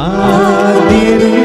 ஆதிரும்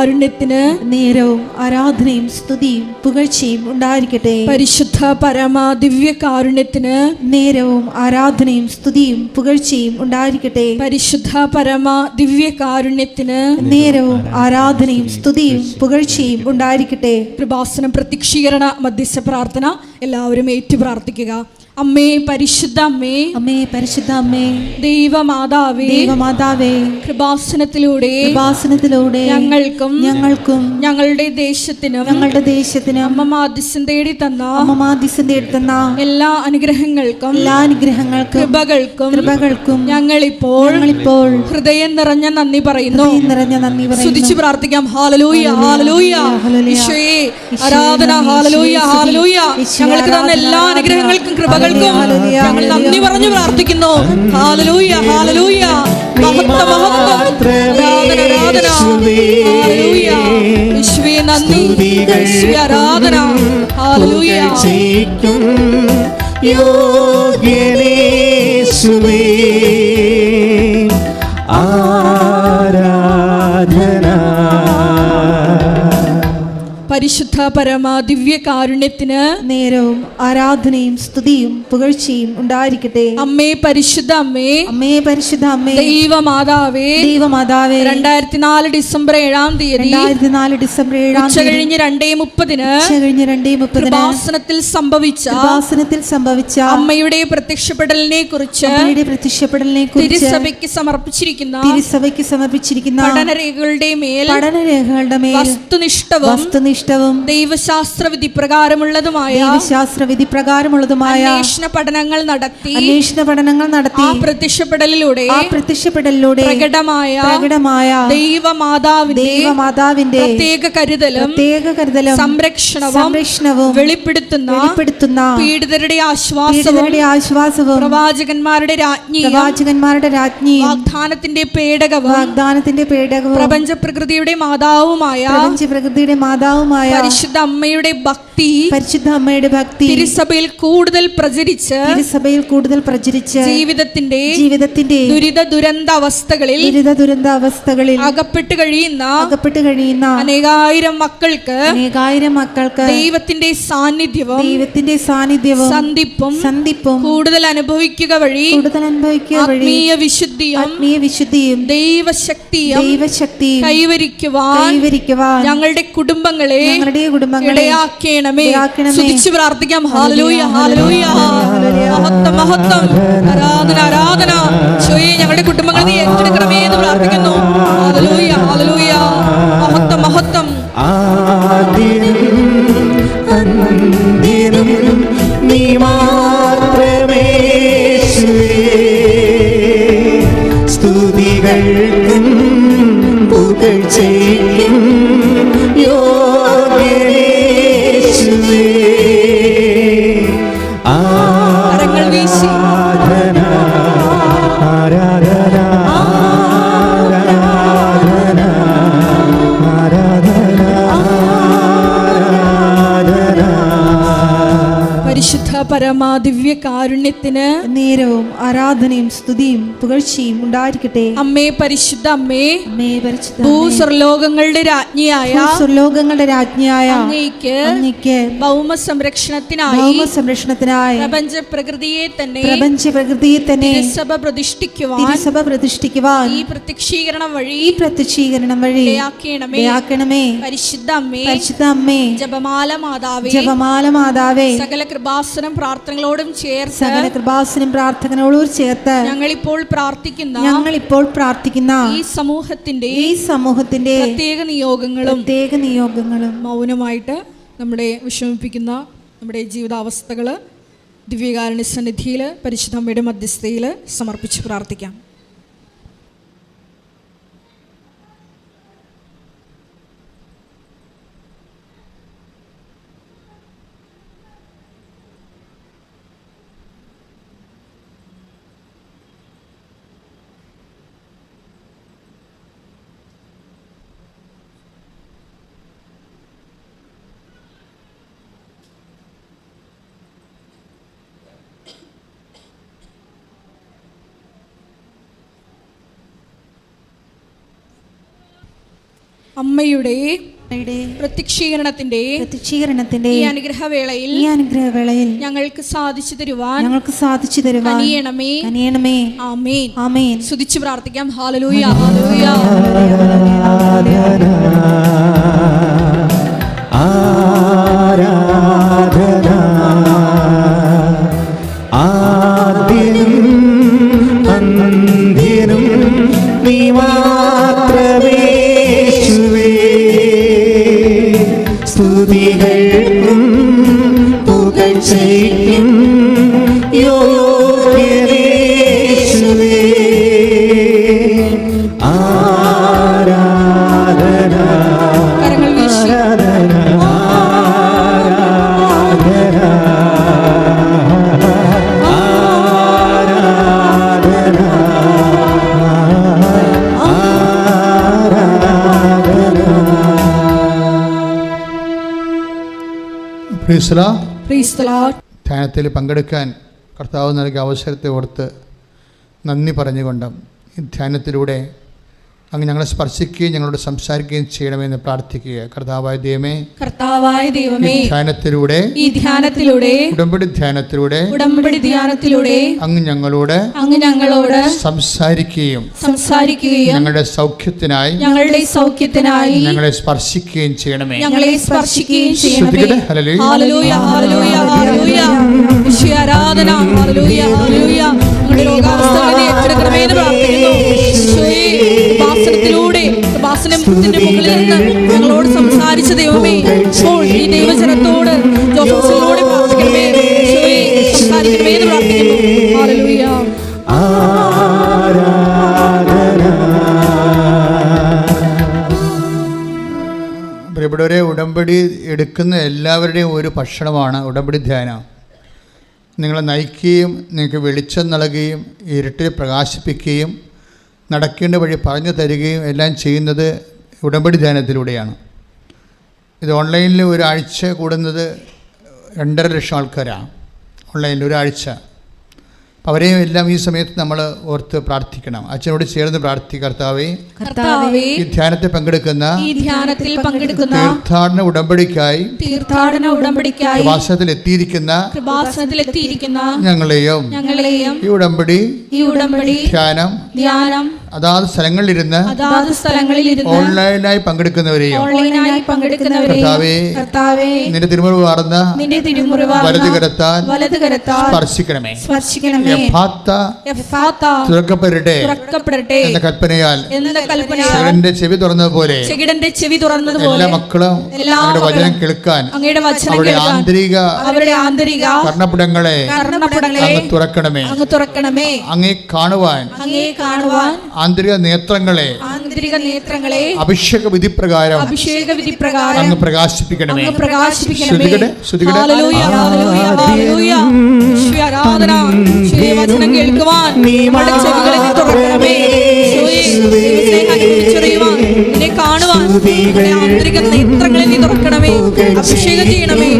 ദിവ്യകാരുണ്യത്തിന് നേരവും ആരാധനയും സ്തുതിയും പുകഴ്ചയും ഉണ്ടായിരിക്കട്ടെ. പരിശുദ്ധ പരമ ദിവ്യകാരുണ്യത്തിന് നേരവും ആരാധനയും സ്തുതിയും പുകഴ്ചയും ഉണ്ടായിരിക്കട്ടെ. പരിശുദ്ധ പരമ ദിവ്യകാരുണ്യത്തിന് നേരവും ആരാധനയും സ്തുതിയും പുകഴ്ചയും ഉണ്ടായിരിക്കട്ടെ. കൃപാസനം പ്രത്യക്ഷീകരണ മധ്യസ്ഥ പ്രാർത്ഥന എല്ലാവരും ഏറ്റു പ്രാർത്ഥിക്കുക അമ്മേ പരിശുദ്ധ അമ്മേ. അമ്മേ പരിശുദ്ധ അമ്മേ. ദൈവമാതാവേ. ദൈവമാതാവേ. കൃപാസനത്തിലൂടെ കൃപാസനത്തിലൂടെ ഞങ്ങൾക്കും ഞങ്ങൾക്കും ഞങ്ങളുടെ ദേശത്തിനും ഞങ്ങളുടെ ദേശത്തിനും അമ്മ മാധ്യസം തേടി തന്ന അമ്മ മാധ്യസം തേടി തന്ന എല്ലാ അനുഗ്രഹങ്ങൾക്കും എല്ലാ അനുഗ്രഹങ്ങൾക്കും കൃപകൾക്കും കൃപകൾക്കും ഞങ്ങളിപ്പോൾ ഞങ്ങളിപ്പോൾ ഹൃദയം നിറഞ്ഞ നന്ദി പറയുന്നു. നിറഞ്ഞ നന്ദി സ്തുതിച്ച് പ്രാർത്ഥിക്കാം. ഹാലലൂയ ഹാലലൂയ. ഈശോയെ ആരാധന ഹാലലൂയ ഹാലലൂയ ഞങ്ങൾക്ക് തന്ന എല്ലാ അനുഗ്രഹങ്ങൾക്കും കൃപകൾക്കും ഹല്ലേലൂയ, ഞങ്ങൾ നന്ദി പറഞ്ഞു പ്രാർത്ഥിക്കുന്നു. ഹാലലൂയ ഹാലലൂയ മഹത്വ മഹത്വം. ആരാധന ആരാധന. ഹാലലൂയ ഈശോയെ നന്ദി. ഈശോയെ ആരാധന. ഹാലലൂയ യോഗ്യനേശുവേ. ആരാധന പരിശുദ്ധ പരമ ദിവ്യ കാരുണ്യത്തിന് നേരവും ആരാധനയും സ്തുതിയും പുകഴ്ചയും ഉണ്ടായിരിക്കട്ടെ. അമ്മേ പരിശുദ്ധ അമ്മേ അമ്മേ പരിശുദ്ധ അമ്മേ ദൈവമാതാവേ ദൈവമാതാവേ രണ്ടായിരത്തി നാല് ഡിസംബർ ഏഴാം തീയതി രണ്ടായിരത്തി നാല് ഡിസംബർ ഏഴാം ഉച്ച കഴിഞ്ഞ് രണ്ടേ മുപ്പതിന് കഴിഞ്ഞ് രണ്ടേ മുപ്പതിന് ആസനത്തിൽ സംഭവിച്ച ആസനത്തിൽ സംഭവിച്ച അമ്മയുടെ പ്രത്യക്ഷപ്പെടലിനെ കുറിച്ച് അമ്മയുടെ പ്രത്യക്ഷപ്പെടലിനെ കുറിച്ച് തിരുസഭയ്ക്ക് സമർപ്പിച്ചിരിക്കുന്ന തിരുസഭയ്ക്ക് സമർപ്പിച്ചിരിക്കുന്ന പഠനരേഖകളുടെ മേൽ പഠനരേഖകളുടെ മേൽ വസ്തുനിഷ്ഠവും വസ്തുനിഷ്ഠവും ദൈവശാസ്ത്ര വിധി പ്രകാരമുള്ളതുമായ ദൈവശാസ്ത്ര വിധി പ്രകാരമുള്ളതുമായ അന്വേഷണ പഠനങ്ങൾ നടത്തി അന്വേഷണ പഠനങ്ങൾ നടത്തി ആ പ്രത്യക്ഷപ്പെടലിലൂടെ ആ പ്രത്യക്ഷപ്പെടലിലൂടെ പ്രകടമായ പ്രകടമായ ദൈവമാതാവിന്റെ ദൈവമാതാവിന്റെ പ്രത്യേക കരുതലും പ്രത്യേക കരുതലും സംരക്ഷണവും സംരക്ഷണവും വെളിപ്പെടുത്തുന്ന വെളിപ്പെടുത്തുന്ന പീഡിതരുടെ ആശ്വാസവും ആശ്വാസവും പ്രവാചകന്മാരുടെ രാജ്ഞി പ്രവാചകന്മാരുടെ രാജ്ഞി വാഗ്ദാനത്തിന്റെ പേടകവും വാഗ്ദാനത്തിന്റെ പേടകവും പ്രപഞ്ച പ്രകൃതിയുടെ മാതാവുമായ പ്രപഞ്ച പ്രകൃതിയുടെ മാതാവുമായ പരിശുദ്ധ അമ്മയുടെ ഭക്തി പരിശുദ്ധ അമ്മയുടെ ഭക്തി തിരുസഭയിൽ കൂടുതൽ പ്രചരിച്ച് തിരുസഭയിൽ കൂടുതൽ പ്രചരിച്ച് ജീവിതത്തിന്റെ ജീവിതത്തിന്റെ ദുരിത ദുരന്ത അവസ്ഥകളിൽ ദുരിത ദുരന്ത അവസ്ഥകളിൽ അകപ്പെട്ട് കഴിയുന്ന അകപ്പെട്ട് കഴിയുന്ന അനേകായിരം മക്കൾക്ക് അനേകായിരം മക്കൾക്ക് ദൈവത്തിന്റെ സാന്നിധ്യവും ദൈവത്തിന്റെ സാന്നിധ്യവും സന്ധിപ്പും സന്ധിപ്പും കൂടുതൽ അനുഭവിക്കുക വഴി കൂടുതൽ അനുഭവിക്കുക വഴി ആത്മീയ വിശുദ്ധിയും ആത്മീയ വിശുദ്ധിയും ദൈവശക്തിയും ദൈവശക്തിയും കൈവരിക്കുവാൻ കൈവരിക്കുവാൻ ഞങ്ങളുടെ കുടുംബങ്ങളെ ഞങ്ങളുടെ കുടുംബങ്ങളെ ഇടയാക്കണമേ. സ്തുതിച്ച് പ്രാർത്ഥിക്കാം. ഹാലലൂയ ഹാലലൂയ മഹത്വം മഹത്വം. ആരാധന ആരാധന. ചോയെ ഞങ്ങളുടെ കുടുംബങ്ങൾ നീ ഏറ്റെടുക്കണമേ എന്ന് പ്രാർത്ഥിക്കുന്നു. ഹാലലൂയ ഹാലലൂയ മഹത്വം മഹത്വം. നീ മാത്രമേ സ്തുതികൾക്കും കാരുണ്യത്തിന് നേരവും ആരാധനയും സ്തുതിയും പുകഴ്ചയും ഉണ്ടായിരിക്കട്ടെ. അമ്മേ പരിശുദ്ധ അമ്മേ അമ്മേ പരിശുദ്ധ ഭൂസ്വർലോകങ്ങളുടെ രാജ്ഞിയായ സ്വർലോകങ്ങളുടെ രാജ്ഞിയായ അങ്ങേക്ക് അങ്ങേക്ക് ഭൗമ സംരക്ഷണത്തിനായി ഭൗമ സംരക്ഷണത്തിനായി പ്രപഞ്ച പ്രകൃതിയെ തന്നെ പ്രപഞ്ച പ്രകൃതിയെ തന്നെ സഭ പ്രതിഷ്ഠിക്കുവാൻ സഭ പ്രതിഷ്ഠിക്കുവാൻ ഈ പ്രത്യക്ഷീകരണം വഴി ഈ പ്രത്യക്ഷീകരണം വഴി ദയാക്കണമേ. പരിശുദ്ധ അമ്മേ പരിശുദ്ധ അമ്മേ. ജപമാല മാതാവേ ജപമാല മാതാവേ. സകല കൃപാസനം പ്രാർത്ഥനകളോടും ചേർത്ത് സകല കൃപാസനം പ്രാർത്ഥനകളോട് ചേർത്ത് ഞങ്ങളിപ്പോൾ പ്രാർത്ഥിക്കുന്ന ഞങ്ങൾ ഇപ്പോൾ പ്രാർത്ഥിക്കുന്ന ഈ സമൂഹത്തിന്റെ ഈ സമൂഹത്തിന്റെ പ്രത്യേക നിയോഗങ്ങളും പ്രത്യേക നിയോഗങ്ങളും മൗനമായിട്ട് നമ്മുടെ വിഷമിപ്പിക്കുന്ന നമ്മുടെ ജീവിതാവസ്ഥകൾ ദിവ്യകാരുണ്യ സന്നിധിയിൽ പരിശുദ്ധമ്മയുടെ മധ്യസ്ഥയിൽ സമർപ്പിച്ച് പ്രാർത്ഥിക്കാം. അമ്മയുടെ പ്രത്യക്ഷീകരണത്തിന്റെ പ്രത്യക്ഷീകരണത്തിന്റെ ഈ അനുഗ്രഹവേളയിൽ ഈ അനുഗ്രഹവേളയിൽ ഞങ്ങൾക്ക് സാധിച്ചു തരുവാൻ ഞങ്ങൾക്ക് സാധിച്ചു തരുവാൻ കനിയണമേ. കനിയണമേ. ആമേൻ. ആമേൻ. സ്തുതിച്ചു പ്രാർത്ഥിക്കാം. ഹാലലൂയ ഹാലലൂയ. ധ്യാനത്തിൽ പങ്കെടുക്കാൻ കർത്താവ് നൽകിയ അവസരത്തെ ഓർത്ത് നന്ദി പറഞ്ഞുകൊണ്ട് ഈ ധ്യാനത്തിലൂടെ അങ്ങ് ഞങ്ങളെ സ്പർശിക്കുകയും ഞങ്ങളോട് സംസാരിക്കുകയും ചെയ്യണമെന്ന് പ്രാർത്ഥിക്കുക. കർത്താവായ ദൈവമേ കർത്താവായ ദൈവമേ ധ്യാനത്തിലൂടെ ഈ ധ്യാനത്തിലൂടെ ഉടമ്പടി ധ്യാനത്തിലൂടെ ഉടമ്പടി ധ്യാനത്തിലൂടെ അങ്ങ് ഞങ്ങളോട് അങ്ങ് ഞങ്ങളോട് സംസാരിക്കുകയും സംസാരിക്കുകയും ഞങ്ങളുടെ സൗഖ്യത്തിനായി ഞങ്ങളുടെ സൗഖ്യത്തിനായി ഞങ്ങളെ സ്പർശിക്കുകയും ചെയ്യണമേ. ഞങ്ങളെ സ്പർശിക്കുകയും ചെയ്യണമേ. ശ്രുതികടെ ഹല്ലേലൂയ. ഹല്ലേലൂയ ഹല്ലേലൂയ ഹല്ലേലൂയ. ഈശോയെ ആരാധന ഹല്ലേലൂയ ഹല്ലേലൂയ. ഞങ്ങളുടെ രോഗാവസ്ഥകളെ ഏറ്റെടുക്കണമേ എന്ന് പ്രാർത്ഥിക്കുന്നു. ഈശോയെ കൃപാസനത്തിലൂടെ കൃപാസനത്തിന്റെ മുകളിൽ നിന്ന് ഞങ്ങളോട് സംസാരിച്ച ദൈവമേ ഇപ്പോൾ ഈ ദൈവജനത്തോട് ജോസഫിലൂടെ പ്രാർത്ഥിക്കണമേ സംസാരിക്കണമേ എന്ന് പ്രാർത്ഥിക്കുന്നു. പ്രിയപ്പെട്ടവരെ ഉടമ്പടി എടുക്കുന്ന എല്ലാവരുടെയും ഒരു ഭക്ഷണമാണ് ഉടമ്പടി ധ്യാനം. നിങ്ങളെ നയിക്കുകയും നിങ്ങൾക്ക് വെളിച്ചം നൽകുകയും ഇരുട്ടിൽ പ്രകാശിപ്പിക്കുകയും നടക്കേണ്ട വഴി പറഞ്ഞു തരികയും എല്ലാം ചെയ്യുന്നത് ഉടമ്പടി ധ്യാനത്തിലൂടെയാണ് ഇത് ഓൺലൈനിൽ ഒരാഴ്ച കൂടുന്നത് രണ്ടര ലക്ഷം ആൾക്കാരാണ്. ഓൺലൈനിൽ ഒരാഴ്ച. അവരെയും എല്ലാം ഈ സമയത്ത് നമ്മൾ ഓർത്ത് പ്രാർത്ഥിക്കണം. അച്ഛനോട് ചേർന്ന് പ്രാർത്ഥി കർത്താവേ ഈ ധ്യാനത്തിൽ പങ്കെടുക്കുന്ന ധ്യാനത്തിൽ പങ്കെടുക്കുന്ന തീർത്ഥാടന ഉടമ്പടിക്കായി തീർത്ഥാടന ഉടമ്പടിക്കായി പ്രവാസത്തിൽ എത്തിയിരിക്കുന്ന എത്തിയിരിക്കുന്ന ഞങ്ങളെയും ഞങ്ങളെയും ഈ ഉടമ്പടി ഈ ഉടമ്പടി ധ്യാനം ധ്യാനം അതാത് സ്ഥലങ്ങളിലിരുന്ന് അതാത് ഓൺലൈനായി പങ്കെടുക്കുന്നവരെയും ഓൺലൈനായി പങ്കെടുക്കുന്നവരെ കർത്താവേ നിന്റെ വാർന്ന വലത് വലത് സ്പർശിക്കണമേ. സ്പർശിക്കണമേ. യഥാർത്ഥ എഫാത്ത തുറക്കപ്പെടട്ടെ തുറക്കപ്പെടട്ടെ എന്ന കൽപ്പനയാൽ എന്ന കൽപ്പനയാൽ ചെവി തുറന്നതുപോലെ ചെകിടന്റെ ചെവി തുറന്നതുപോലെ എല്ലാ മക്കളും അങ്ങയുടെ അവരുടെ വചനം കേൾക്കാൻ അങ്ങയുടെ വചനം അവരുടെ ആന്തരിക അവരുടെ ആന്തരിക കർണപുടങ്ങളെ കർണപടങ്ങളെ അങ്ങ് തുറക്കണമേ. അങ്ങ് തുറക്കണമേ. അങ്ങേ കാണുവാൻ അങ്ങേ കാണുവാൻ ആന്തരിക നേത്രങ്ങളെ ആന്തരിക നേത്രങ്ങളെ അഭിഷേക വിധി പ്രകാരം അഭിഷേക വിധി പ്രകാരം അങ്ങ് പ്രകാശിപ്പിക്കണമേ. അങ്ങ് പ്രകാശിപ്പിക്കണമേ. ഹല്ലേലൂയ, ഹല്ലേലൂയ, ഹല്ലേലൂയ. ആരാധന ഈശോയെ വചനം കേൾക്കുവാൻ നീ തുറക്കണമേ. ദൈവസ്നേഹം നിന്നെ കാണുവാൻ ആന്തരിക നേത്രങ്ങളെ നീ തുറക്കണമേ. അഭിഷേകം ചെയ്യണമേ.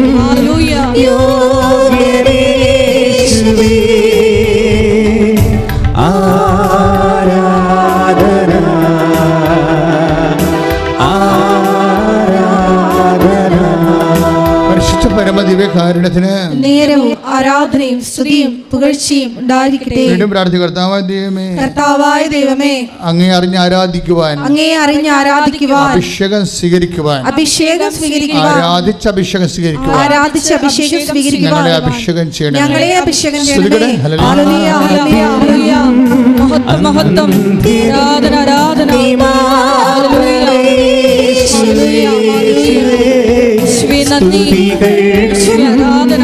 സ്തുതിയും പുകഴ്ചയും ഉണ്ടായിരിക്കട്ടെ. വീണ്ടും പ്രാർത്ഥിക്കുക കർത്താവായ ദൈവമേ കർത്താവായ ദൈവമേ അങ്ങേ അറിഞ്ഞ് ആരാധിക്കുവാൻ അങ്ങേ അറിഞ്ഞ് ആരാധിക്കുവാൻ അഭിഷേകം സ്വീകരിക്കുവാൻ അഭിഷേകം സ്വീകരിക്കുവാൻ ആരാധിച്ച അഭിഷേകം സ്വീകരിക്കുവാൻ. ആരാധിച്ച് അഭിഷേകം സ്വീകരിക്കുവാൻ. ഞങ്ങളെ അഭിഷേകം ചെയ്യണം ഞങ്ങളെ അഭിഷേകം ചെയ്യണം ചെയ്യണമേ ഹല്ലേലൂയ. ഹല്ലേലൂയ, ഹല്ലേലൂയ, ഹല്ലേലൂയ. മഹത്വം മഹത്വം. ആരാധന ആരാധന. യേശുവേ. യേശുവേ നന്ദി. ശ്രീ ആരാധന.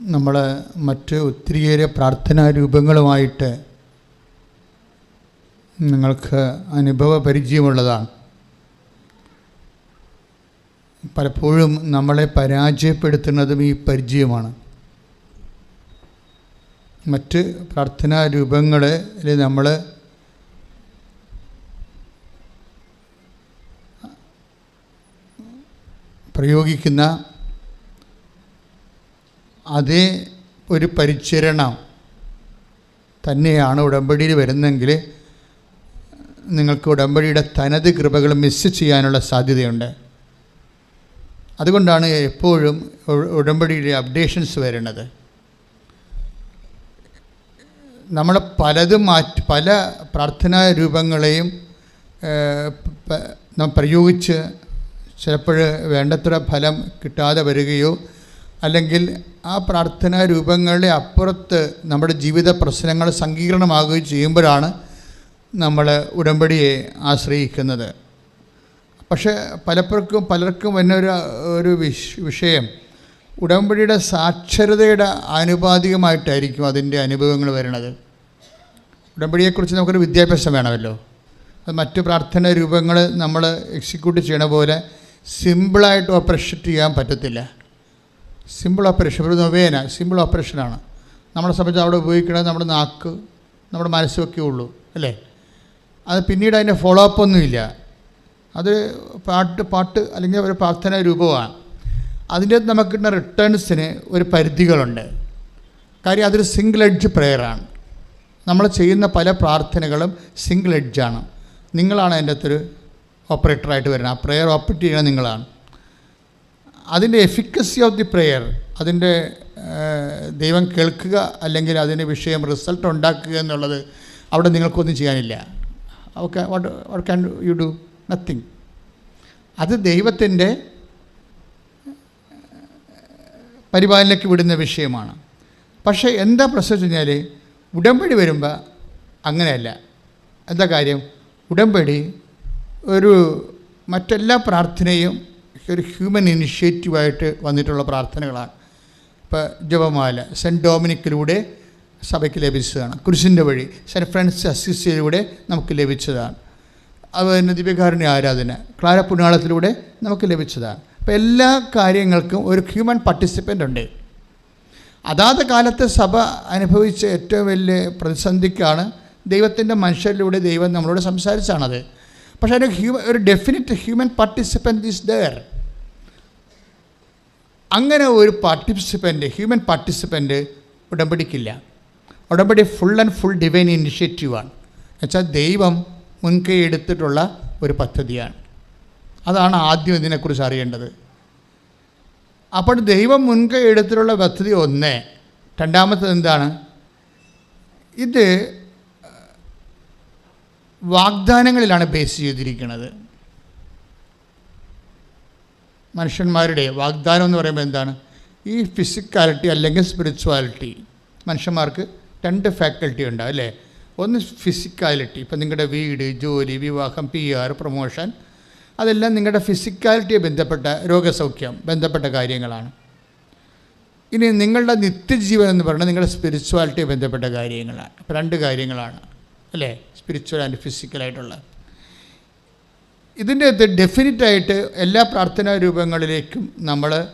നമ്മൾ മറ്റ് ഒത്തിരിയേറെ പ്രാർത്ഥനാ രൂപങ്ങളുമായിട്ട് നിങ്ങൾക്ക് അനുഭവ പരിചയമുള്ളതാണ്. പലപ്പോഴും നമ്മളെ പരാജയപ്പെടുത്തുന്നതും ഈ പരിചയമാണ്. മറ്റ് പ്രാർത്ഥനാ രൂപങ്ങളിൽ നമ്മൾ പ്രയോഗിക്കുന്ന അതേ ഒരു പരിചരണം തന്നെയാണ് ഉടമ്പടിയിൽ വരുന്നെങ്കിൽ നിങ്ങൾക്ക് ഉടമ്പടിയുടെ തനത് കൃപകൾ മിസ് ചെയ്യാനുള്ള സാധ്യതയുണ്ട്. അതുകൊണ്ടാണ് എപ്പോഴും ഉടമ്പടിയുടെ അപ്ഡേഷൻസ് വരുന്നത്. നമ്മൾ പലതും മാറ്റി പല പ്രാർത്ഥനാ രൂപങ്ങളെയും നാം പ്രയോഗിച്ച് ചിലപ്പോൾ വേണ്ടത്ര ഫലം കിട്ടാതെ വരികയോ അല്ലെങ്കിൽ ആ പ്രാർത്ഥനാ രൂപങ്ങളുടെ അപ്പുറത്ത് നമ്മുടെ ജീവിത പ്രശ്നങ്ങൾ സങ്കീർണമാകുകയും ചെയ്യുമ്പോഴാണ് നമ്മൾ ഉടമ്പടിയെ ആശ്രയിക്കുന്നത്. പക്ഷേ പലപ്പോഴും പലർക്കും എന്നൊരു ഒരു ഒരു വിഷ് വിഷയം ഉടമ്പടിയുടെ സാക്ഷരതയുടെ ആനുപാതികമായിട്ടായിരിക്കും അതിന്റെ അനുഭവങ്ങൾ വരുന്നത്. ഉടമ്പടിയെക്കുറിച്ച് നമുക്കൊരു വിദ്യാഭ്യാസം വേണമല്ലോ. അത് മറ്റു പ്രാർത്ഥന രൂപങ്ങൾ നമ്മൾ എക്സിക്യൂട്ട് ചെയ്യണ പോലെ സിമ്പിളായിട്ട് ഓപ്പറേഷൻ ചെയ്യാൻ പറ്റത്തില്ല. സിമ്പിൾ ഓപ്പറേഷൻ ഒരു നൊവേന സിമ്പിൾ ഓപ്പറേഷനാണ് നമ്മളെ സംബന്ധിച്ച് അവിടെ ഉപയോഗിക്കണത് നമ്മുടെ നാക്ക് നമ്മുടെ മനസ്സൊക്കെ ഉള്ളൂ. അല്ലേ? അത് പിന്നീട് അതിന്റെ ഫോളോ അപ്പ് ഒന്നുമില്ല അത് പാട്ട് പാട്ട് അല്ലെങ്കിൽ ഒരു പ്രാർത്ഥന രൂപമാണ്. അതിന്റെ നമുക്ക് കിട്ടുന്ന റിട്ടേൺസിന് ഒരു പരിധികളുണ്ട്. കാര്യം അതൊരു സിംഗിൾ എഡ്ജ് പ്രെയറാണ് നമ്മൾ ചെയ്യുന്ന പല പ്രാർത്ഥനകളും സിംഗിൾ എഡ്ജാണ് നിങ്ങളാണ് അതിന്റെ അകത്തൊരു ഓപ്പറേറ്ററായിട്ട് വരുന്നത്. ആ പ്രെയർ ഓപ്പറേറ്റ് ചെയ്യുന്നത് നിങ്ങളാണ്. അതിന്റെ എഫിക്കസി ഓഫ് ദി പ്രെയർ അതിന്റെ ദൈവം കേൾക്കുക അല്ലെങ്കിൽ അതിന്റെ വിഷയം റിസൾട്ട് ഉണ്ടാക്കുക എന്നുള്ളത് അവിടെ നിങ്ങൾക്കൊന്നും ചെയ്യാനില്ല. Okay what what can you do nothing അത് ദൈവത്തിന്റെ പരിപാലനയ്ക്ക് വിടുന്ന വിഷയമാണ്. പക്ഷേ എന്താ പ്രശ്നം വെച്ച് കഴിഞ്ഞാൽ ഉടമ്പടി വരുമ്പോൾ അങ്ങനെയല്ല. എന്താ കാര്യം? ഉടമ്പടി ഒരു മറ്റെല്ലാ പ്രാർത്ഥനയും ഒരു ഹ്യൂമൻ ഇനിഷ്യേറ്റീവായിട്ട് വന്നിട്ടുള്ള പ്രാർത്ഥനകളാണ്. ഇപ്പോൾ ജപമാല സെന്റ് ഡോമിനിക്കിലൂടെ സഭയ്ക്ക് ലഭിച്ചതാണ്. കുരിശിന്റെ വഴി സെന്റ് ഫ്രാൻസിസ് അസിസിയിലൂടെ നമുക്ക് ലഭിച്ചതാണ്. അതുപോലെ തന്നെ ദിവ്യകാരുണ്യ ആരാധന ക്ലാര പുണ്യാളത്തിലൂടെ നമുക്ക് ലഭിച്ചതാണ്. അപ്പോൾ എല്ലാ കാര്യങ്ങൾക്കും ഒരു ഹ്യൂമൻ പാർട്ടിസിപ്പന്റ് ഉണ്ട്. അതാത് കാലത്ത് സഭ അനുഭവിച്ച ഏറ്റവും വലിയ പ്രതിസന്ധിക്കാണ് ദൈവത്തിന്റെ മനുഷ്യരിലൂടെ ദൈവം നമ്മളോട് സംസാരിച്ചാണത്. പക്ഷേ അതിന് ഹ്യൂമൻ ഒരു definite human participant is there അങ്ങനെ ഒരു പാർട്ടിസിപ്പന്റ് ഹ്യൂമൻ പാർട്ടിസിപ്പന്റ് ഉടമ്പടിക്കില്ല. ഉടമ്പടി ഫുൾ ആൻഡ് ഫുൾ ഡിവൈൻ ഇനിഷ്യേറ്റീവാണ് എന്നുവെച്ചാൽ ദൈവം മുൻകൈ എടുത്തിട്ടുള്ള ഒരു പദ്ധതിയാണ്. അതാണ് ആദ്യം ഇതിനെക്കുറിച്ച് അറിയേണ്ടത്. അപ്പോൾ ദൈവം മുൻകൈ എടുത്തിട്ടുള്ള പദ്ധതി ഒന്ന്. രണ്ടാമത്തത് എന്താണ്? ഇത് വാഗ്ദാനങ്ങളിലാണ് ബേസ് ചെയ്തിരിക്കുന്നത്. മനുഷ്യന്മാരുടെ വാഗ്ദാനം എന്ന് പറയുമ്പോൾ എന്താണ്? ഈ ഫിസിക്കാലിറ്റി അല്ലെങ്കിൽ സ്പിരിച്വാലിറ്റി മനുഷ്യന്മാർക്ക് രണ്ട് ഫാക്കൽറ്റി ഉണ്ടാവും അല്ലേ? ഒന്ന് ഫിസിക്കാലിറ്റി ഇപ്പം നിങ്ങളുടെ വീട് ജോലി വിവാഹം പി ആർ പ്രൊമോഷൻ അതെല്ലാം നിങ്ങളുടെ ഫിസിക്കാലിറ്റിയെ ബന്ധപ്പെട്ട രോഗസൗഖ്യം ബന്ധപ്പെട്ട കാര്യങ്ങളാണ്. ഇനി നിങ്ങളുടെ നിത്യജീവൻ എന്ന് പറയുന്നത് നിങ്ങളുടെ സ്പിരിച്വാലിറ്റിയെ ബന്ധപ്പെട്ട കാര്യങ്ങളാണ്. രണ്ട് കാര്യങ്ങളാണ് അല്ലേ? സ്പിരിച്വൽ ആൻഡ് ഫിസിക്കലായിട്ടുള്ള ഇതിന്റെ അകത്ത് ഡെഫിനറ്റായിട്ട് എല്ലാ പ്രാർത്ഥനാ രൂപങ്ങളിലേക്കും നമ്മൾ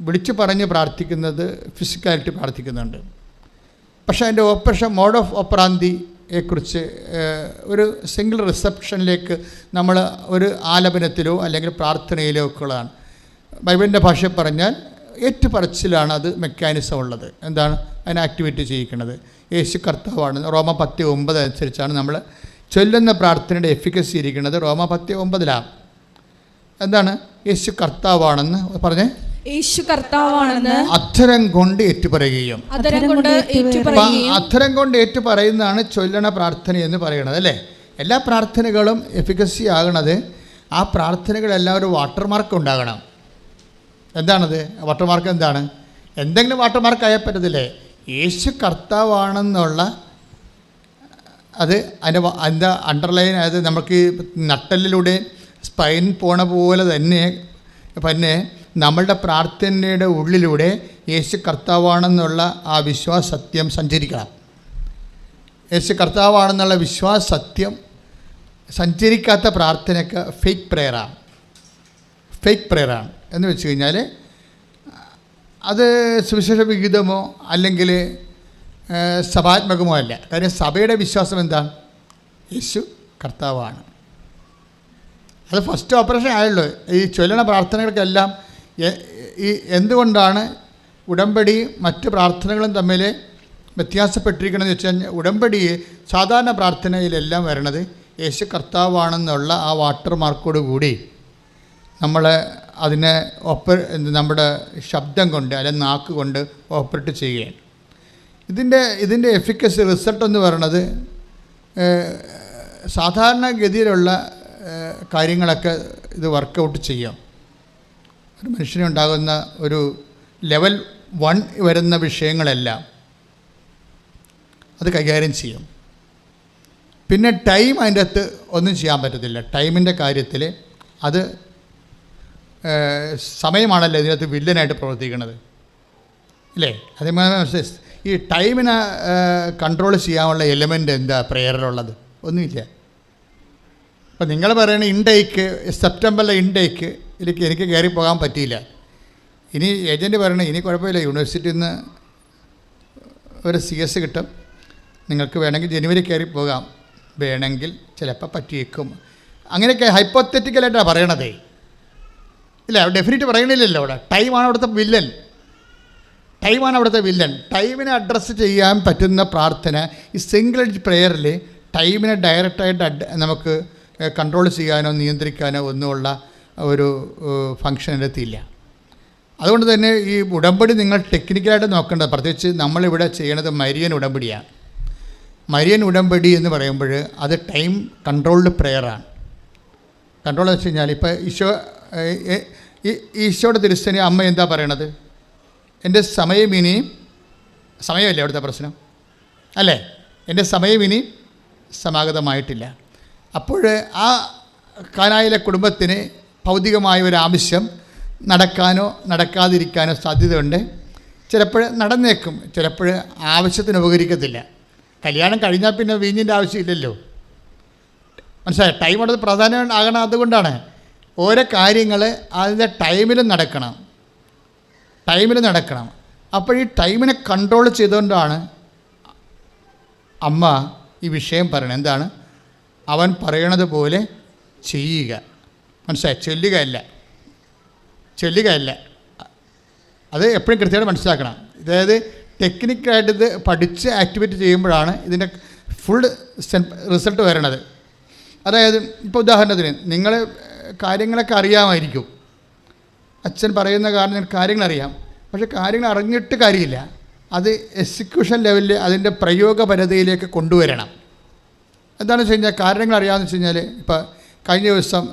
വിളിച്ചു പറഞ്ഞ് പ്രാർത്ഥിക്കുന്നത് ഫിസിക്കാലിറ്റി പ്രാർത്ഥിക്കുന്നുണ്ട്. പക്ഷേ അതിന്റെ ഓപ്പറേഷൻ മോഡ് ഓഫ് ഓപ്പറാന്തിയെക്കുറിച്ച് ഒരു സിംഗിൾ റിസപ്ഷനിലേക്ക് നമ്മൾ ഒരു ആലപനത്തിലോ അല്ലെങ്കിൽ പ്രാർത്ഥനയിലോ ഒക്കെ ഉള്ളതാണ് ബൈബിളിന്റെ ഭാഷ പറഞ്ഞാൽ ഏറ്റുപറച്ചിലാണ് അത് മെക്കാനിസം ഉള്ളത്. എന്താണ്? അതിനെ ആക്ടിവേറ്റ് ചെയ്യിക്കുന്നത്. യേശു കർത്താവാണ്. റോമ പത്തി ഒമ്പത് അനുസരിച്ചാണ് നമ്മൾ ചൊല്ലുന്ന പ്രാർത്ഥനയുടെ എഫിക്കസി ഇരിക്കുന്നത് റോമ പത്തി ഒമ്പതിലാണ് എന്താണ്? യേശു കർത്താവാണെന്ന് പറഞ്ഞേ. യേശു കർത്താവാണെന്ന് അധരം കൊണ്ട് ഏറ്റുപറയുകയും. അധരം കൊണ്ട് ഏറ്റുപറയുന്നതാണ് ചൊല്ലണ പ്രാർത്ഥന എന്ന് പറയുന്നത് അല്ലേ? എല്ലാ പ്രാർത്ഥനകളും എഫിക്കസി ആകണത് ആ പ്രാർത്ഥനകളെല്ലാം ഒരു വാട്ടർമാർക്ക് ഉണ്ടാകണം. എന്താണത്? വാട്ടർമാർക്ക് എന്താണ്? എന്തെങ്കിലും വാട്ടർമാർക്ക് ആയാൽ പറ്റത്തില്ലേ? യേശു കർത്താവാണെന്നുള്ള അത് അതിന്റെ അതിന്റെ അണ്ടർലൈൻ അതായത് നമുക്ക് നട്ടലിലൂടെ സ്പൈൻ പോണ പോലെ തന്നെ പിന്നെ നമ്മളുടെ പ്രാർത്ഥനയുടെ ഉള്ളിലൂടെ യേശു കർത്താവാണെന്നുള്ള ആ വിശ്വാസ സത്യം സഞ്ചരിക്കണം. യേശു കർത്താവാണെന്നുള്ള വിശ്വാസ സത്യം സഞ്ചരിക്കാത്ത പ്രാർത്ഥനയ്ക്ക് ഫേക്ക് പ്രെയറാണ് ഫേക്ക് പ്രെയറാണ് എന്ന് വെച്ച് കഴിഞ്ഞാൽ അത് സുവിശേഷ വിഹിതമോ അല്ലെങ്കിൽ സഭാത്മകമോ അല്ല കാര്യം സഭയുടെ വിശ്വാസം എന്താ? യേശു കർത്താവാണ്. അത് ഫസ്റ്റ് ഓപ്പറേഷൻ ആയുള്ളൂ. ഈ ചൊല്ലണ പ്രാർത്ഥനകൾക്കെല്ലാം ഈ എന്തുകൊണ്ടാണ് ഉടമ്പടി മറ്റ് പ്രാർത്ഥനകളും തമ്മിൽ വ്യത്യാസപ്പെട്ടിരിക്കണമെന്ന് വെച്ചാൽ ഉടമ്പടി സാധാരണ പ്രാർത്ഥനയിലെല്ലാം വരണത് യേശു കർത്താവാണെന്നുള്ള ആ വാട്ടർമാർക്കോട് കൂടി. നമ്മൾ അതിനെ ഓപ്പ നമ്മുടെ ശബ്ദം കൊണ്ട് അല്ലെങ്കിൽ നാക്ക് കൊണ്ട് ഓപ്പറേറ്റ് ചെയ്യുകയാണ്. ഇതിന്റെ ഇതിന്റെ എഫിക്കസി റിസൾട്ട് എന്ന് പറയുന്നത് സാധാരണഗതിയിലുള്ള കാര്യങ്ങളൊക്കെ ഇത് വർക്കൗട്ട് ചെയ്യാം. ഒരു മനുഷ്യനുണ്ടാകുന്ന ഒരു ലെവൽ വൺ വരുന്ന വിഷയങ്ങളെല്ലാം അത് കൈകാര്യം ചെയ്യും. പിന്നെ ടൈം അതിന്റെ അകത്ത് ഒന്നും ചെയ്യാൻ പറ്റത്തില്ല. ടൈമിന്റെ കാര്യത്തിൽ അത് സമയമാണല്ലോ ഇതിനകത്ത് വില്ലനായിട്ട് പ്രവർത്തിക്കുന്നത് അല്ലേ? അതേമാതിരി. ഈ ടൈമിനെ കൺട്രോൾ ചെയ്യാനുള്ള എലിമെന്റ് എന്താ പ്രെയറിലുള്ളത്? ഒന്നുമില്ല. അപ്പോൾ നിങ്ങൾ പറയുന്ന ഇൻടേക്ക് സെപ്റ്റംബറിലെ ഇൻടേക്ക് ഇതിലേക്ക് എനിക്ക് കയറി പോകാൻ പറ്റിയില്ല. ഇനി ഏജന്റ് പറയണേ ഇനി കുഴപ്പമില്ല യൂണിവേഴ്സിറ്റിയിൽ നിന്ന് ഒരു സി എസ് കിട്ടും. നിങ്ങൾക്ക് വേണമെങ്കിൽ ജനുവരി കയറി പോകാം. വേണമെങ്കിൽ ചിലപ്പോൾ പറ്റിയേക്കും. അങ്ങനെയൊക്കെ ഹൈപ്പോത്തറ്റിക്കലായിട്ടാണ് പറയണതേ. ഇല്ല ഡെഫിനറ്റ് പറയണില്ലല്ലോ അവിടെ. ടൈമാണ് അവിടുത്തെ വില്ലൻ. ടൈമാണ് അവിടുത്തെ വില്ലൻ. ടൈമിനെ അഡ്രസ്സ് ചെയ്യാൻ പറ്റുന്ന പ്രാർത്ഥന ഈ സിംഗിൾ പ്രെയറിൽ ടൈമിനെ ഡയറക്റ്റായിട്ട് നമുക്ക് കൺട്രോൾ ചെയ്യാനോ നിയന്ത്രിക്കാനോ ഒന്നുമുള്ള ഒരു ഫങ്ഷൻ അതുകൊണ്ട് തന്നെ ഈ ഉടമ്പടി നിങ്ങൾ ടെക്നിക്കലായിട്ട് നോക്കേണ്ടത് പ്രത്യേകിച്ച് നമ്മളിവിടെ ചെയ്യണത് മരിയൻ ഉടമ്പടിയാണ് മരിയൻ ഉടമ്പടി എന്ന് പറയുമ്പോൾ അത് ടൈം കൺട്രോൾഡ് പ്രെയറാണ് കൺട്രോൾ എന്ന് വെച്ച് കഴിഞ്ഞാൽ ഇപ്പോൾ ഈശോ ഈശോയുടെ തിരുസ്ഥനി അമ്മ എന്താ പറയണത്? എന്റെ സമയം ഇനി സമയമല്ലേ അവിടുത്തെ പ്രശ്നം? അല്ലേ? എന്റെ സമയം ഇനി സമാഗതമായിട്ടില്ല. അപ്പോൾ ആ കാനായിലെ കുടുംബത്തിന് ഭൗതികമായ ഒരു ആവശ്യം നടക്കാനോ നടക്കാതിരിക്കാനോ സാധ്യതയുണ്ട്. ചിലപ്പോൾ നടന്നേക്കും. ചിലപ്പോൾ ആവശ്യത്തിന് ഉപകരിക്കത്തില്ല. കല്യാണം കഴിഞ്ഞാൽ പിന്നെ വീഞ്ഞിന്റെ ആവശ്യമില്ലല്ലോ. മനസ്സിലായി? ടൈം അവിടെ പ്രധാനം ആകണം അതുകൊണ്ടാണ്. ഓരോ കാര്യങ്ങൾ അതിന്റെ ടൈമിലും നടക്കണം. ടൈമിൽ നടക്കണം. അപ്പോൾ ഈ ടൈമിനെ കൺട്രോൾ ചെയ്തുകൊണ്ടാണ് അമ്മ ഈ വിഷയം പറയണത് എന്താണ്? അവൻ പറയണത് പോലെ ചെയ്യുക. മനസ്സിലായി? ചൊല്ലുകയല്ല. ചൊല്ലുകയല്ല. അത് എപ്പോഴും കൃത്യമായിട്ട് മനസ്സിലാക്കണം. അതായത് ടെക്നിക്കായിട്ട് ഇത് പഠിച്ച് ആക്ടിവേറ്റ് ചെയ്യുമ്പോഴാണ് ഇതിന്റെ ഫുൾ റിസൾട്ട് വരണത്. അതായത് ഇപ്പോൾ ഉദാഹരണത്തിന് നിങ്ങൾ കാര്യങ്ങളൊക്കെ അറിയാമായിരിക്കും. അച്ഛൻ പറയുന്ന കാരണം കാര്യങ്ങൾ അറിയാം പക്ഷെ കാര്യങ്ങൾ അറിഞ്ഞിട്ട് കാര്യമില്ല. അത് എക്സിക്യൂഷൻ ലെവലിൽ അതിന്റെ പ്രയോഗപരതയിലേക്ക് കൊണ്ടുവരണം. എന്താണെന്ന് വെച്ച് കഴിഞ്ഞാൽ കാര്യങ്ങൾ അറിയാമെന്ന് വെച്ച് കഴിഞ്ഞാൽ ഇപ്പോൾ കഴിഞ്ഞ ദിവസം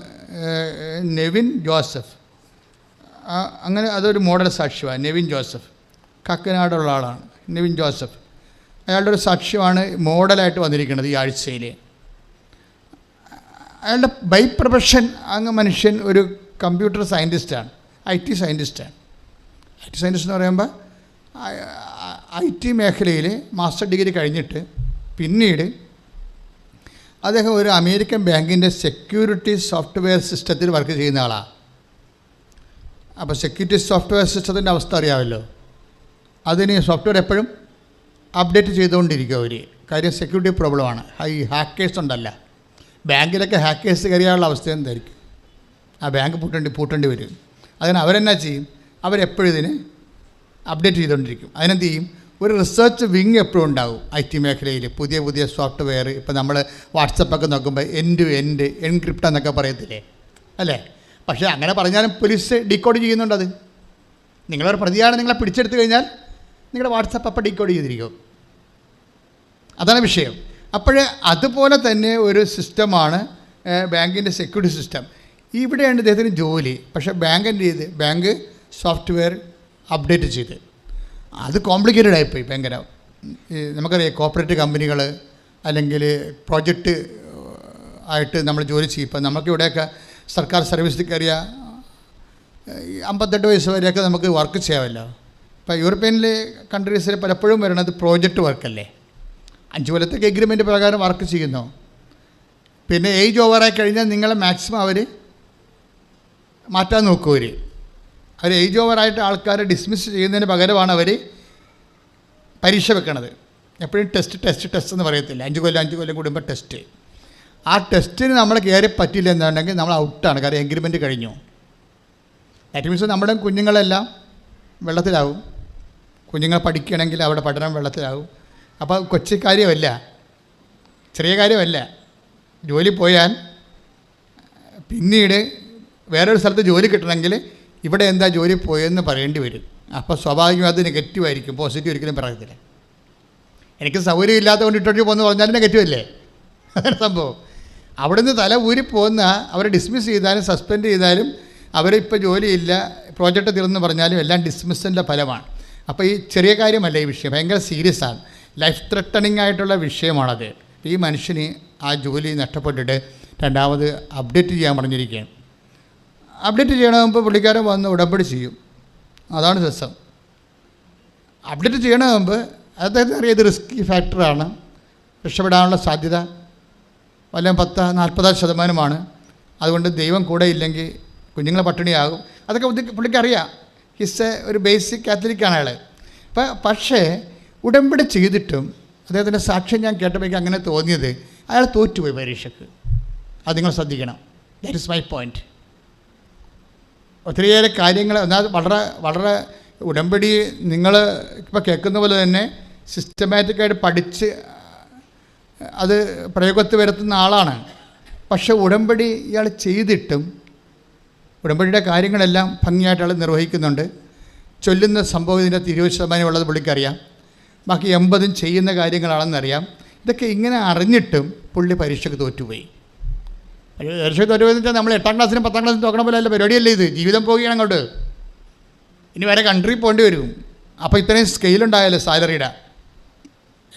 നെവിൻ ജോസഫ്. അങ്ങനെ അതൊരു മോഡൽ സാക്ഷ്യമാണ് നെവിൻ ജോസഫ്. കക്കനാടുള്ള ആളാണ് നെവിൻ ജോസഫ്. അയാളുടെ ഒരു സാക്ഷ്യമാണ് മോഡലായിട്ട് വന്നിരിക്കുന്നത് ഈ ആഴ്ചയിൽ അയാളുടെ ബൈ പ്രൊഫഷൻ അങ്ങ് മനുഷ്യൻ ഒരു കമ്പ്യൂട്ടർ സയന്റിസ്റ്റാണ്. ഐ ടി സയന്റിസ്റ്റാണ്. ഐ ടി സയന്റിസ്റ്റ് എന്ന് പറയുമ്പോൾ ഐ ടി മേഖലയിൽ മാസ്റ്റർ ഡിഗ്രി കഴിഞ്ഞിട്ട് പിന്നീട് അദ്ദേഹം ഒരു അമേരിക്കൻ ബാങ്കിന്റെ സെക്യൂരിറ്റി സോഫ്റ്റ്വെയർ സിസ്റ്റത്തിൽ വർക്ക് ചെയ്യുന്ന ആളാണ് അപ്പോൾ സെക്യൂരിറ്റി സോഫ്റ്റ്വെയർ സിസ്റ്റത്തിന്റെ അവസ്ഥ അറിയാമല്ലോ. അതിന് സോഫ്റ്റ്വെയർ എപ്പോഴും അപ്ഡേറ്റ് ചെയ്തുകൊണ്ടിരിക്കുക അവർ കാര്യം സെക്യൂരിറ്റി പ്രോബ്ലമാണ്. ഈ ഹാക്കേഴ്സ് ഉണ്ടല്ല. ബാങ്കിലൊക്കെ ഹാക്കേഴ്സ് കയറിയാനുള്ള അവസ്ഥ എന്തായിരിക്കും ആ ബാങ്ക് പൂട്ടേണ്ടി പൂട്ടേണ്ടി വരും. അതിന് അവരെന്നാ ചെയ്യും? അവരെപ്പോഴും ഇതിന് അപ്ഡേറ്റ് ചെയ്തുകൊണ്ടിരിക്കും. അതിനെന്ത് ചെയ്യും? ഒരു റിസർച്ച് വിങ് എപ്പോഴും ഉണ്ടാവും ഐ ടി മേഖലയിൽ. പുതിയ പുതിയ സോഫ്റ്റ്വെയർ ഇപ്പോൾ നമ്മൾ വാട്സപ്പൊക്കെ നോക്കുമ്പോൾ എൻഡ് ടു എൻഡ് എൻക്രിപ്റ്റ് എന്നൊക്കെ പറയത്തില്ലേ? അല്ലേ? പക്ഷേ അങ്ങനെ പറഞ്ഞാലും പോലീസ് ഡീകോഡ് ചെയ്യുന്നുണ്ടത് നിങ്ങളൊരു പ്രതിയാണ് നിങ്ങളെ പിടിച്ചെടുത്ത് കഴിഞ്ഞാൽ നിങ്ങളുടെ വാട്സപ്പ് അപ്പം ഡീകോഡ് ചെയ്തിരിക്കും. അതാണ് വിഷയം. അപ്പോഴേ അതുപോലെ തന്നെ ഒരു സിസ്റ്റമാണ് ബാങ്കിന്റെ സെക്യൂരിറ്റി സിസ്റ്റം ഇവിടെയാണ് ഇദ്ദേഹത്തിന് ജോലി. പക്ഷേ ബാങ്കിന്റെ ചെയ്ത് ബാങ്ക് സോഫ്റ്റ്വെയർ അപ്ഡേറ്റ് ചെയ്ത്. അത് കോംപ്ലിക്കേറ്റഡ് ആയിപ്പോയി ഭയങ്കര. നമുക്കറിയാം കോപ്പറേറ്റീവ് കമ്പനികൾ അല്ലെങ്കിൽ പ്രോജക്റ്റ് ആയിട്ട് നമ്മൾ ജോലി ചെയ്യും. ഇപ്പം നമുക്കിവിടെയൊക്കെ സർക്കാർ സർവീസിൽ കയറിയ അമ്പത്തെട്ട് വയസ്സ് വരെയൊക്കെ നമുക്ക് വർക്ക് ചെയ്യാമല്ലോ. ഇപ്പോൾ യൂറോപ്യനിലെ കൺട്രീസിൽ പലപ്പോഴും വരുന്നത് പ്രോജക്റ്റ് വർക്കല്ലേ അഞ്ച് കൊല്ലത്തേക്ക് എഗ്രിമെന്റ് പ്രകാരം വർക്ക് ചെയ്യുന്നു. പിന്നെ ഏജ് ഓവറായി കഴിഞ്ഞാൽ നിങ്ങളെ മാക്സിമം അവർ മാറ്റാൻ നോക്കും അവർ അവർ ഏജ് ഓവറായിട്ട് ആൾക്കാരെ ഡിസ്മിസ് ചെയ്യുന്നതിന് പകരമാണ് അവർ പരീക്ഷ വെക്കണത്. എപ്പോഴും ടെസ്റ്റ് ടെസ്റ്റ് ടെസ്റ്റ് എന്ന് പറയത്തില്ല. അഞ്ച് കൊല്ലം അഞ്ച് കൊല്ലം കൂടുമ്പോൾ ടെസ്റ്റ് ആ ടെസ്റ്റിന് നമ്മൾ കയറി പറ്റില്ല എന്നുണ്ടെങ്കിൽ നമ്മൾ ഔട്ടാണ് കാരണം എഗ്രിമെന്റ് കഴിഞ്ഞു. ദാറ്റ് മീൻസ് നമ്മുടെ കുഞ്ഞുങ്ങളെല്ലാം വെള്ളത്തിലാവും. കുഞ്ഞുങ്ങൾ പഠിക്കണമെങ്കിൽ അവിടെ പഠനം വെള്ളത്തിലാവും. അപ്പോൾ കൊച്ചു കാര്യമല്ല. ചെറിയ കാര്യമല്ല. ജോലി പോയാൽ പിന്നീട് വേറൊരു സ്ഥലത്ത് ജോലി കിട്ടണമെങ്കിൽ ഇവിടെ എന്താ ജോലി പോയെന്ന് പറയേണ്ടി വരും. അപ്പോൾ സ്വാഭാവികം അത് നെഗറ്റീവ് ആയിരിക്കും പോസിറ്റീവ് ഒരിക്കലും പറയത്തില്ല. എനിക്ക് സൗകര്യം ഇല്ലാത്തതുകൊണ്ട് ഇട്ടോട്ട് പോകുന്നു പറഞ്ഞാലും നെഗറ്റീവ് അല്ലേ? അതാണ് സംഭവം. അവിടുന്ന് തല ഊരി പോകുന്ന അവരെ ഡിസ്മിസ് ചെയ്താലും സസ്പെൻഡ് ചെയ്താലും അവരിപ്പോൾ ജോലിയില്ല പ്രോജക്റ്റ് തീർന്നു പറഞ്ഞാലും എല്ലാം ഡിസ്മിസിന്റെ ഫലമാണ്. അപ്പോൾ ഈ ചെറിയ കാര്യമല്ല ഈ വിഷയം ഭയങ്കര സീരിയസ് ആണ്. ലൈഫ് ത്രെട്ടണിങ് ആയിട്ടുള്ള വിഷയമാണത്. ഈ മനുഷ്യന് ആ ജോലി നഷ്ടപ്പെട്ടിട്ട് രണ്ടാമത് അപ്ഡേറ്റ് ചെയ്യാൻ പറഞ്ഞിരിക്കുകയാണ്. അപ്ഡേറ്റ് ചെയ്യണമെങ്കിൽ പുള്ളിക്കാരൻ വന്ന് ഉടമ്പടി ചെയ്യും. അതാണ് രസം. അപ്ഡേറ്റ് ചെയ്യണമെങ്കിൽ അദ്ദേഹത്തിന് അറിയാം ഇത് റിസ്കി ഫാക്ടറാണ്. രക്ഷപ്പെടാനുള്ള സാധ്യത വല്ല പത്ത് നാൽപ്പത് ശതമാനമാണ്. അതുകൊണ്ട് ദൈവം കൂടെ ഇല്ലെങ്കിൽ കുഞ്ഞുങ്ങളെ പട്ടിണിയാകും. അതൊക്കെ ബുദ്ധി പുള്ളിക്കറിയാം ഹിസ് ഒരു ബേസിക് കാത്തലിക്കാണ് അയാൾ അപ്പം പക്ഷേ ഉടമ്പടി ചെയ്തിട്ടും അദ്ദേഹത്തിന്റെ സാക്ഷ്യം ഞാൻ കേട്ടപ്പോൾ എനിക്ക് അങ്ങനെ തോന്നിയത് അയാൾ തോറ്റുപോയി പരീക്ഷയ്ക്ക് അത് നിങ്ങൾ ശ്രദ്ധിക്കണം. ദാറ്റ് ഇസ് മൈ പോയിന്റ് ഒത്തിരിയേറെ കാര്യങ്ങൾ എന്നാൽ വളരെ വളരെ ഉടമ്പടി നിങ്ങൾ ഇപ്പോൾ കേൾക്കുന്ന പോലെ തന്നെ സിസ്റ്റമാറ്റിക്കായിട്ട് പഠിച്ച് അത് പ്രയോഗത്തിൽ വരുത്തുന്ന ആളാണ്. പക്ഷെ ഉടമ്പടി ഇയാൾ ചെയ്തിട്ടും ഉടമ്പടിയുടെ കാര്യങ്ങളെല്ലാം ഭംഗിയായിട്ട് ആൾ നിർവഹിക്കുന്നുണ്ട്. ചൊല്ലുന്ന സംഭവം ഇതിന്റെ ഇരുപത് ശതമാനം ഉള്ളത് പുള്ളിക്കറിയാം. ബാക്കി എൺപതും ചെയ്യുന്ന കാര്യങ്ങളാണെന്നറിയാം. ഇതൊക്കെ ഇങ്ങനെ അറിഞ്ഞിട്ടും പുള്ളി പരീക്ഷയ്ക്ക് തോറ്റുപോയി. പരീക്ഷയ്ക്ക് തോറ്റുപോയെന്ന് വെച്ചാൽ നമ്മൾ എട്ടാം ക്ലാസ്സിനും പത്താം ക്ലാസ്സിനും തോക്കണ പോലെ അല്ല പരിപാടിയല്ലേ ഇത്? ജീവിതം പോവുകയാണ് അങ്ങോട്ട്. ഇനി വേറെ കൺട്രി പോകേണ്ടി വരും. അപ്പോൾ ഇത്രയും സ്കെയിലുണ്ടായാലോ സാലറിയുടെ?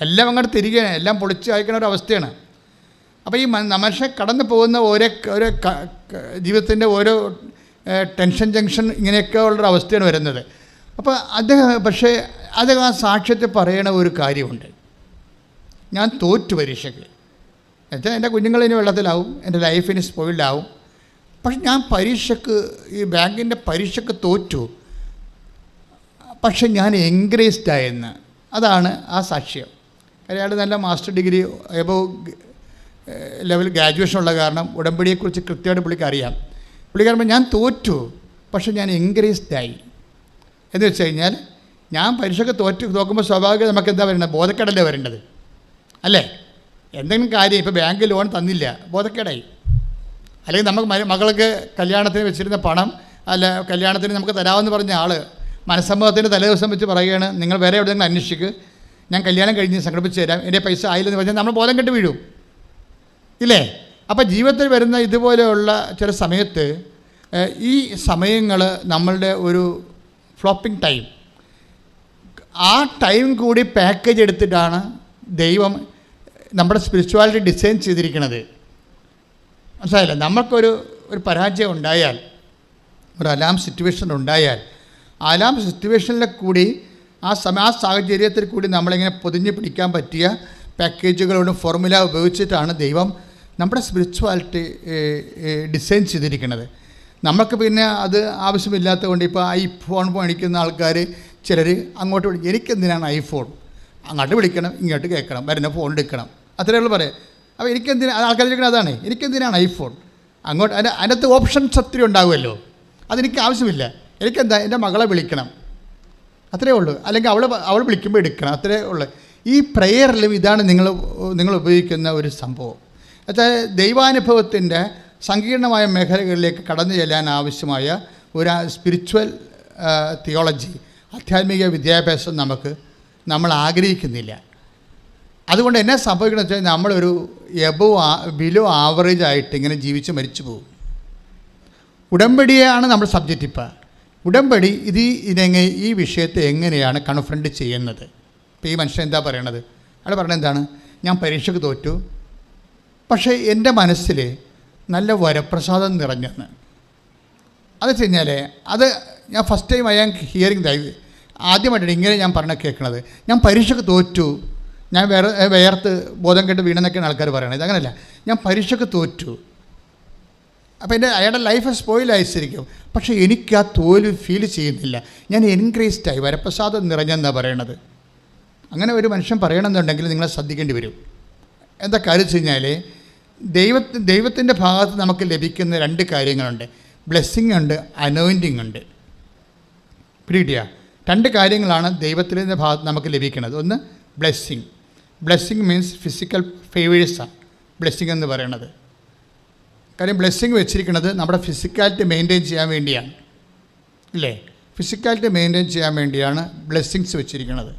എല്ലാം അങ്ങോട്ട് തിരികെയാണ് എല്ലാം പൊളിച്ച് അയക്കുന്ന ഒരു അവസ്ഥയാണ്. അപ്പോൾ ഈ മനുഷ്യ കടന്നു പോകുന്ന ഓരോ ഓരോ ജീവിതത്തിന്റെ ഓരോ ടെൻഷൻ ജംഗ്ഷൻ ഇങ്ങനെയൊക്കെ ഉള്ളൊരു അവസ്ഥയാണ് വരുന്നത്. അപ്പോൾ അദ്ദേഹം പക്ഷേ അദ്ദേഹം ആ സാക്ഷ്യത്തെ പറയണ ഒരു കാര്യമുണ്ട്. ഞാൻ തോറ്റു പരീക്ഷയ്ക്ക്. എന്നുവെച്ചാൽ എന്റെ കുഞ്ഞുങ്ങൾ ഇനി വെള്ളത്തിലാവും എന്റെ ലൈഫിന് സ്പോയിൽഡാവും പക്ഷെ ഞാൻ പരീക്ഷയ്ക്ക് ഈ ബാങ്കിന്റെ പരീക്ഷയ്ക്ക് തോറ്റു. പക്ഷെ ഞാൻ എൻഗ്രേസ്ഡ് ആയെന്ന്. അതാണ് ആ സാക്ഷ്യം. കാര്യം അയാൾ നല്ല master degree above level graduation ഉള്ള കാരണം ഉടമ്പടിയെക്കുറിച്ച് കൃത്യമായിട്ട് പുള്ളിക്ക് അറിയാം. പുള്ളിക്കാരൻ ഞാൻ തോറ്റു പക്ഷെ ഞാൻ എൻഗ്രേസ്ഡ് ആയി. എന്ന് വെച്ച് കഴിഞ്ഞാൽ ഞാൻ പരീക്ഷയ്ക്ക് തോറ്റു നോക്കുമ്പോൾ സ്വാഭാവികം നമുക്ക് എന്താ വരേണ്ടത്? ബോധക്കേടല്ലേ വരേണ്ടത്? അല്ലേ? എന്തെങ്കിലും കാര്യം ഇപ്പോൾ ബാങ്ക് ലോൺ തന്നില്ല ബോധക്കേടായി. അല്ലെങ്കിൽ നമുക്ക് മകൾക്ക് കല്യാണത്തിന് വെച്ചിരുന്ന പണം അല്ല കല്യാണത്തിന് നമുക്ക് തരാമെന്ന് പറഞ്ഞ ആൾ മനസ്സമ്മതത്തിന്റെ തലേദിവസം വെച്ച് പറയുകയാണ് നിങ്ങൾ വേറെ എവിടെയെങ്കിലും അന്വേഷിക്ക്. ഞാൻ കല്യാണം കഴിഞ്ഞ് സംഘടിപ്പിച്ച് തരാം. എന്റെ പൈസ ആയില്ലെന്ന് പറഞ്ഞാൽ നമ്മൾ ബോധം കെട്ട് വീഴും. ഇല്ലേ? അപ്പോൾ ജീവിതത്തിൽ വരുന്ന ഇതുപോലെയുള്ള ചില സമയത്ത് ഈ സമയങ്ങൾ നമ്മളുടെ ഒരു ഫ്ലോപ്പിംഗ് ടൈം ആ ടൈം കൂടി പാക്കേജ് എടുത്തിട്ടാണ് ദൈവം നമ്മുടെ സ്പിരിച്വാലിറ്റി ഡിസൈൻ ചെയ്തിരിക്കുന്നത് മനസ്സിലായില്ല? നമുക്കൊരു ഒരു പരാജയം ഉണ്ടായാൽ ഒരു അലാം സിറ്റുവേഷൻ ഉണ്ടായാൽ അലാം സിറ്റുവേഷനിൽ കൂടി ആ സമ ആ സാഹചര്യത്തിൽ കൂടി നമ്മളിങ്ങനെ പൊതിഞ്ഞു പിടിക്കാൻ പറ്റിയ പാക്കേജുകളോടും ഫോർമുല ഉപയോഗിച്ചിട്ടാണ് ദൈവം നമ്മുടെ സ്പിരിച്വാലിറ്റി ഡിസൈൻ ചെയ്തിരിക്കുന്നത് നമുക്ക് പിന്നെ അത് ആവശ്യമില്ലാത്തത് കൊണ്ട് ഇപ്പോൾ ഐഫോൺ മേടിക്കുന്ന ആൾക്കാർ ചിലർ അങ്ങോട്ട് വിളിക്കും എനിക്കെന്തിനാണ് ഐഫോൺ അങ്ങോട്ട് വിളിക്കണം ഇങ്ങോട്ട് കേൾക്കണം വരുന്ന ഫോൺ എടുക്കണം. അത്രയേ ഉള്ളൂ പറയാം. അപ്പോൾ എനിക്കെന്തിനാ ആൾക്കാർ ചോദിക്കുന്നത് അതാണ്. എനിക്കെന്തിനാണ് ഐഫോൺ അങ്ങോട്ട് അതിന്റെ അതിനകത്ത് ഓപ്ഷൻസ് ഒത്തിരി ഉണ്ടാകുമല്ലോ അതെനിക്ക് ആവശ്യമില്ല. എനിക്കെന്താ എന്റെ മകളെ വിളിക്കണം. അത്രേ ഉള്ളൂ. അല്ലെങ്കിൽ അവൾ അവൾ വിളിക്കുമ്പോൾ എടുക്കണം. അത്രേ ഉള്ളൂ. ഈ പ്രെയറിലും ഇതാണ് നിങ്ങൾ നിങ്ങൾ ഉപയോഗിക്കുന്ന ഒരു സംഭവം. എന്നുവെച്ചാൽ ദൈവാനുഭവത്തിന്റെ സങ്കീർണമായ മേഖലകളിലേക്ക് കടന്നു ചെല്ലാൻ ആവശ്യമായ ഒരു സ്പിരിച്വൽ തിയോളജി ആധ്യാത്മിക വിദ്യാഭ്യാസം നമുക്ക് നമ്മൾ ആഗ്രഹിക്കുന്നില്ല. അതുകൊണ്ട് എന്നെ സംഭവിക്കണമെന്ന് വെച്ചാൽ നമ്മളൊരു എബോ ബിലോ ആവറേജ് ആയിട്ട് ഇങ്ങനെ ജീവിച്ച് മരിച്ചു പോകും. ഉടമ്പടിയാണ് നമ്മൾ സബ്ജക്റ്റ് ഇപ്പം. ഉടമ്പടി ഇത് ഇതെങ്ങനെ ഈ വിഷയത്തെ എങ്ങനെയാണ് കൺഫ്രണ്ട് ചെയ്യുന്നത്? ഇപ്പോൾ ഈ മനുഷ്യൻ എന്താ പറയണത്? അയാൾ പറഞ്ഞത് എന്താണ്? ഞാൻ പരീക്ഷയ്ക്ക് തോറ്റു. പക്ഷേ എന്റെ മനസ്സിൽ നല്ല വരപ്രസാദം നിറഞ്ഞെന്ന്. അത് കഴിഞ്ഞാൽ അത് ഞാൻ first time I am hearing ദൈവ് ആദ്യമായിട്ടാണ് ഇങ്ങനെ ഞാൻ പറഞ്ഞ കേൾക്കുന്നത് ഞാൻ പരീക്ഷയ്ക്ക് തോറ്റു. ഞാൻ വേറെ വേർത്ത് ബോധം കെട്ട് വീണെന്നൊക്കെയാണ് ആൾക്കാർ പറയണത്. ഇതങ്ങനല്ല ഞാൻ പരീക്ഷയ്ക്ക് തോറ്റു. അപ്പോൾ എന്റെ അയാളുടെ ലൈഫ് സ്പോയിലായി ശരിക്കും പക്ഷേ എനിക്ക് ആ തോൽവി ഫീൽ ചെയ്യുന്നില്ല. ഞാൻ എൻക്രീസ്ഡായി വരപ്രസാദം നിറഞ്ഞെന്നാണ് പറയണത്. അങ്ങനെ ഒരു മനുഷ്യൻ പറയണമെന്നുണ്ടെങ്കിൽ നിങ്ങളെ ശ്രദ്ധിക്കേണ്ടി വരും. എന്താ കാര്യം വെച്ച് കഴിഞ്ഞാൽ ദൈവത്തി ദൈവത്തിന്റെ ഭാഗത്ത് നമുക്ക് ലഭിക്കുന്ന രണ്ട് കാര്യങ്ങളുണ്ട്. ബ്ലെസ്സിങ് ഉണ്ട് അനോയിന്റിങ് ഉണ്ട്. പിടികിട്ടിയ? രണ്ട് കാര്യങ്ങളാണ് ദൈവത്തിന്റെ ഭാഗത്ത് നമുക്ക് ലഭിക്കുന്നത്. ഒന്ന് ബ്ലെസ്സിങ് ബ്ലെസ്സിങ് മീൻസ് ഫിസിക്കൽ ഫേവേഴ്സാണ് ബ്ലെസ്സിങ് എന്ന് പറയണത് കാര്യം ബ്ലെസ്സിങ് വെച്ചിരിക്കുന്നത് നമ്മുടെ ഫിസിക്കാലിറ്റി മെയിന്റെയിൻ ചെയ്യാൻ വേണ്ടിയാണ്. ഇല്ലേ? ഫിസിക്കാലിറ്റി മെയിന്റെയിൻ ചെയ്യാൻ വേണ്ടിയാണ് ബ്ലെസ്സിങ്സ് വെച്ചിരിക്കുന്നത്.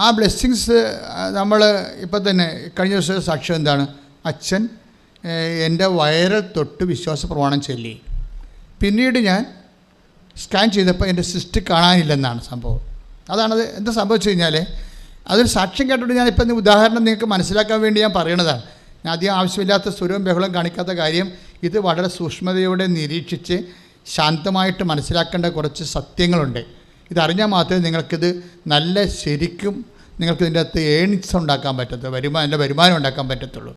ആ ബ്ലെസ്സിങ്സ് നമ്മൾ ഇപ്പം തന്നെ കഴിഞ്ഞ ദിവസം സാക്ഷ്യം എന്താണ്? അച്ഛൻ എന്റെ വയറിൽ തൊട്ട് വിശ്വാസ പ്രമാണം ചൊല്ലി. പിന്നീട് ഞാൻ സ്കാൻ ചെയ്തപ്പോൾ എന്റെ സിസ്റ്റ് കാണാനില്ലെന്നാണ് സംഭവം. അതാണത് എന്താ സംഭവിച്ചു കഴിഞ്ഞാൽ അതൊരു സാക്ഷ്യം കേട്ടിട്ട് ഞാൻ ഇപ്പം ഉദാഹരണം നിങ്ങൾക്ക് മനസ്സിലാക്കാൻ വേണ്ടി ഞാൻ പറയണതാണ്. ഞാൻ അധികം ആവശ്യമില്ലാത്ത സ്വരവും ബഹളം കാണിക്കാത്ത കാര്യം ഇത് വളരെ സൂക്ഷ്മതയോടെ നിരീക്ഷിച്ച് ശാന്തമായിട്ട് മനസ്സിലാക്കേണ്ട കുറച്ച് സത്യങ്ങളുണ്ട്. ഇതറിഞ്ഞാൽ മാത്രമേ നിങ്ങൾക്കിത് നല്ല ശരിക്കും നിങ്ങൾക്ക് ഇതിന്റെ അകത്ത് ഏണിങ്സ് ഉണ്ടാക്കാൻ പറ്റത്തുള്ളൂ. വരുമാനം വരുമാനം ഉണ്ടാക്കാൻ പറ്റത്തുള്ളൂ.